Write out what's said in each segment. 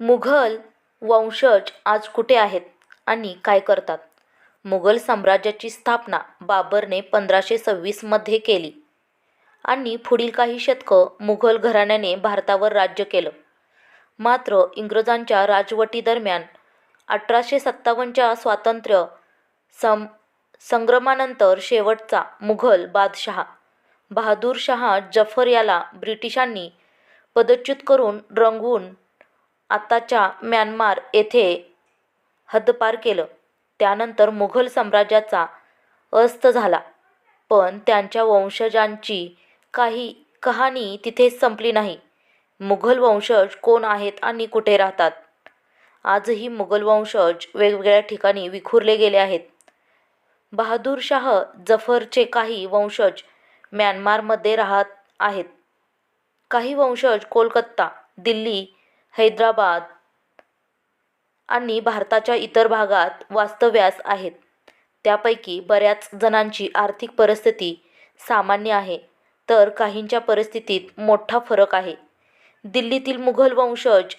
मुघल वंशज आज कुठे आहेत आणि काय करतात? मुघल साम्राज्याची स्थापना बाबरने पंधराशे सव्वीसमध्ये केली. आणि पुढील काही शतकं मुघल घराण्याने भारतावर राज्य केलं. मात्र इंग्रजांच्या राजवटीदरम्यान अठराशे सत्तावन्नच्या स्वातंत्र्य सम संग्रमानंतर शेवटचा मुघल बादशहा बहादूर शहा जफर याला ब्रिटिशांनी पदच्युत करून रंगवून आताच्या म्यानमार येथे हद्दपार केलं. त्यानंतर मुघल साम्राज्याचा अस्त झाला. पण त्यांच्या वंशजांची काही कहाणी तिथेच संपली नाही. मुघल वंशज कोण आहेत आणि कुठे राहतात? आजही मुघल वंशज वेगवेगळ्या ठिकाणी विखुरले गेले आहेत. बहादूर शाह जफरचे काही वंशज म्यानमारमध्ये राहत आहेत. काही वंशज कोलकाता दिल्ली हैदराबाद आणि भारताच्या इतर भागात वास्तव्यास आहेत. त्यापैकी बऱ्याच जणांची आर्थिक परिस्थिती सामान्य आहे तर काहींच्या परिस्थितीत मोठा फरक आहे. दिल्लीतील मुघल वंशज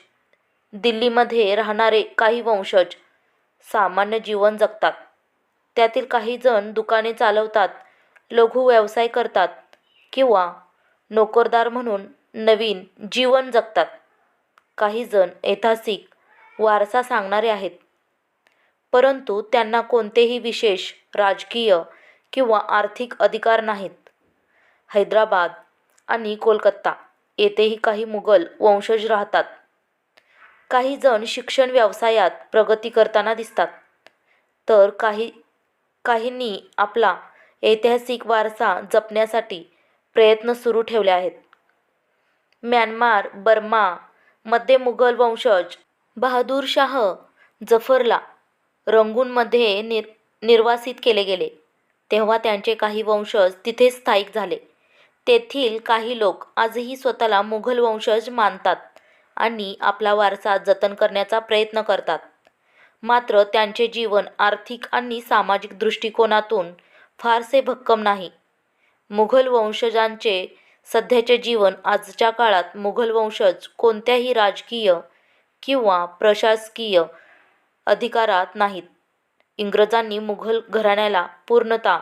दिल्लीमध्ये राहणारे काही वंशज सामान्य जीवन जगतात. त्यातील काही जण दुकाने चालवतात लघु व्यवसाय करतात किंवा नोकरदार म्हणून नवीन जीवन जगतात. काही जण ऐतिहासिक वारसा सांगणारे आहेत. परंतु त्यांना कोणतेही विशेष राजकीय किंवा आर्थिक अधिकार नाहीत. हैदराबाद आणि कोलकाता येथेही काही मुघल वंशज राहतात. काही जण शिक्षण व्यवसायात प्रगती करताना दिसतात. तर काही काहींनी आपला ऐतिहासिक वारसा जपण्यासाठी प्रयत्न सुरू ठेवले आहेत. म्यानमार बर्मा मध्ये मुघल वंशज बहादूरशाह जफरला रंगूनमध्ये निर निर्वासित केले गेले. तेव्हा त्यांचे काही वंशज तिथे स्थायिक झाले. तेथील काही लोक आजही स्वतःला मुघल वंशज मानतात आणि आपला वारसा जतन करण्याचा प्रयत्न करतात. मात्र त्यांचे जीवन आर्थिक आणि सामाजिक दृष्टिकोनातून फारसे भक्कम नाही. मुघल वंशजांचे सध्याचे जीवन आजच्या काळात मुघल वंशज कोणत्याही राजकीय किंवा प्रशासकीय अधिकारात नाहीत. इंग्रजांनी मुघल घराण्याला पूर्णतः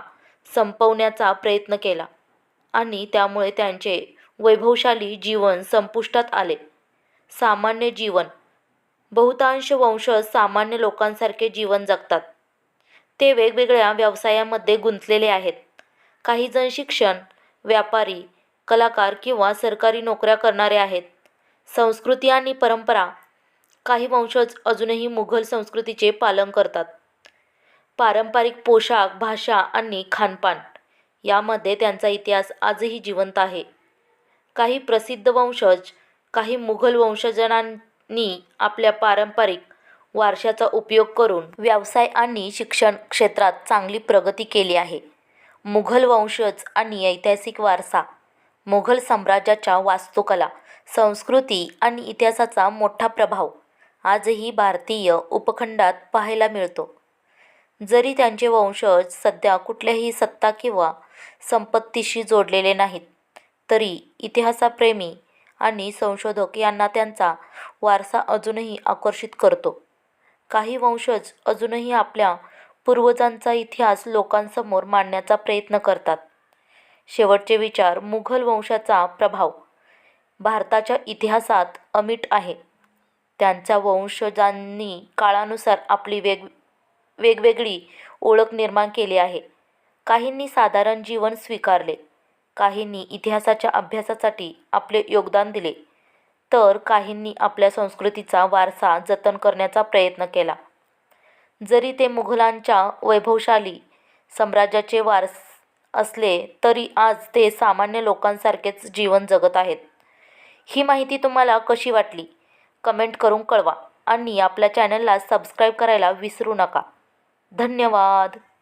संपवण्याचा प्रयत्न केला आणि त्यामुळे त्यांचे वैभवशाली जीवन संपुष्टात आले. सामान्य जीवन. बहुतांश वंशज सामान्य लोकांसारखे जीवन जगतात. ते वेगवेगळ्या व्यवसायामध्ये गुंतलेले आहेत. काही जण शिक्षण व्यापारी कलाकार किंवा सरकारी नोकऱ्या करणारे आहेत. संस्कृती आणि परंपरा काही वंशज अजूनही मुघल संस्कृतीचे पालन करतात. पारंपरिक पोशाख भाषा आणि खानपान यामध्ये त्यांचा इतिहास आजही जिवंत आहे. काही प्रसिद्ध वंशज काही मुघल वंशजनांनी आपल्या पारंपरिक वारशाचा उपयोग करून व्यवसाय आणि शिक्षण क्षेत्रात चांगली प्रगती केली आहे. मुघल वंशज आणि ऐतिहासिक वारसा मुघल साम्राज्याच्या वास्तुकला संस्कृती आणि इतिहासाचा मोठा प्रभाव आजही भारतीय उपखंडात पाहायला मिळतो. जरी त्यांचे वंशज सध्या कुठल्याही सत्ता किंवा संपत्तीशी जोडलेले नाहीत तरी इतिहासाप्रेमी आणि संशोधक यांना त्यांचा वारसा अजूनही आकर्षित करतो. काही वंशज अजूनही आपल्या पूर्वजांचा इतिहास लोकांसमोर मांडण्याचा प्रयत्न करतात. शेवटचे विचार मुघल वंशाचा प्रभाव. भारताच्या इतिहासात अमिट आहे. त्यांच्या वंशजांनी काळानुसार आपली वेग वेगवेगळी ओळख निर्माण केली आहे. काहींनी साधारण जीवन स्वीकारले. काहींनी इतिहासाच्या अभ्यासासाठी आपले योगदान दिले. तर काहींनी आपल्या संस्कृतीचा वारसा जतन करण्याचा प्रयत्न केला. जरी ते मुघलांच्या वैभवशाली साम्राज्याचे वारस असले तरी आज ते सामान्य लोकांसारखेच जीवन जगत आहेत. ही माहिती तुम्हाला कशी वाटली? कमेंट करून कळवा आणि आपल्या चॅनलला सबस्क्राईब करायला विसरू नका. धन्यवाद!